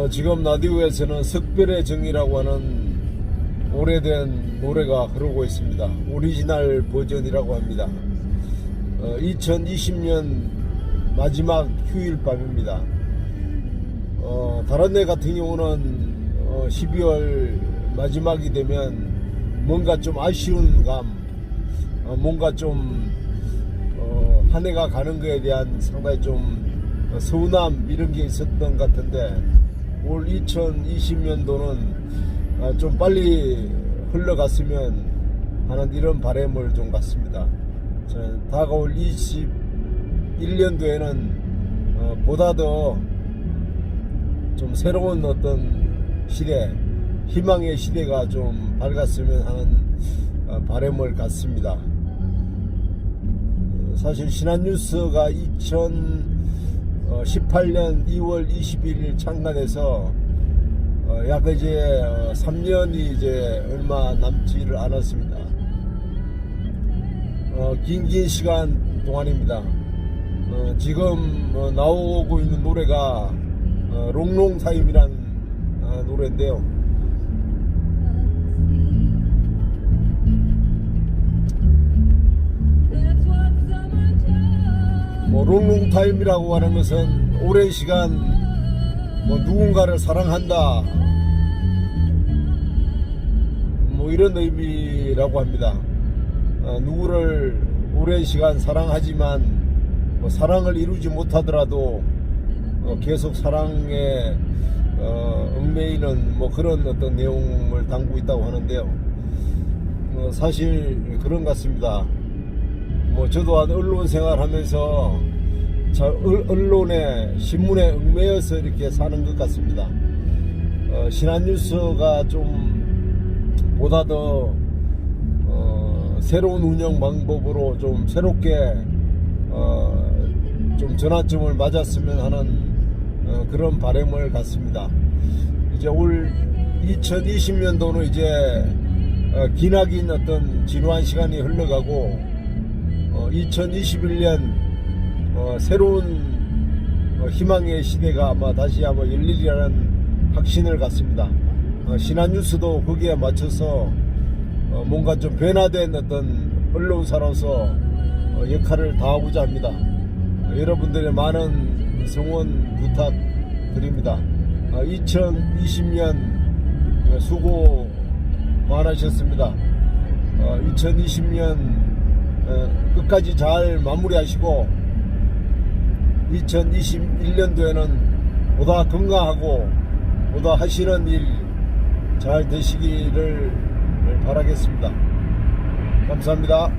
어, 지금 라디오에서는 석별의 정이라고 하는 오래된 노래가 흐르고 있습니다. 오리지널 버전이라고 합니다. 어, 2020년 마지막 휴일 밤입니다. 어, 다른 데 같은 경우는 어, 12월 마지막이 되면 뭔가 좀 아쉬운 감, 어, 뭔가 좀 어, 한 해가 가는 거에 대한 상당히 좀 어, 서운함 이런 게 있었던 것 같은데 올 2020년도는 아, 좀 빨리 흘러갔으면 하는 이런 바람을 좀 갖습니다. 다가올 21년도에는 어, 보다 더 좀 새로운 어떤 시대, 희망의 시대가 좀 밝았으면 하는 어, 바람을 갖습니다. 어, 사실 신한뉴스가 2018년 2월 21일 창간해서 어, 약 이제 3년이 이제 얼마 남지를 않았습니다. 어, 긴긴 시간 동안입니다. 어, 지금 어, 나오고 있는 노래가 어, 롱롱 타임이란 어, 노래인데요. 롱롱 타임이라고 하는 것은 오랜 시간 뭐 누군가를 사랑한다 뭐 이런 의미라고 합니다. 어, 누구를 오랜 시간 사랑하지만 뭐 사랑을 이루지 못하더라도 어, 계속 사랑에 어, 얽매이는 뭐 그런 어떤 내용을 담고 있다고 하는데요. 뭐 사실 그런 것 같습니다. 뭐 저도 한 언론 생활하면서 저 언- 언론에 신문에 얽매여서 이렇게 사는 것 같습니다. 어, 신한뉴스가 좀 보다 더 어, 새로운 운영 방법으로 좀 새롭게 어, 좀 전환점을 맞았으면 하는 어, 그런 바람을 갖습니다. 이제 올 2020년도는 이제 어, 기나긴 어떤 진화한 시간이 흘러가고 어, 2021년 어, 새로운 어, 희망의 시대가 아마 다시 아마 열리리라는 확신을 갖습니다. 어, 신한뉴스도 거기에 맞춰서 어, 뭔가 좀 변화된 어떤 언론사로서 어, 역할을 다하고자 합니다. 어, 여러분들의 많은 성원 부탁드립니다. 어, 2020년 어, 수고 많으셨습니다. 2020년 어, 끝까지 잘 마무리하시고 2021년도에는 보다 건강하고 보다 하시는 일 잘 되시기를 바라겠습니다. 감사합니다.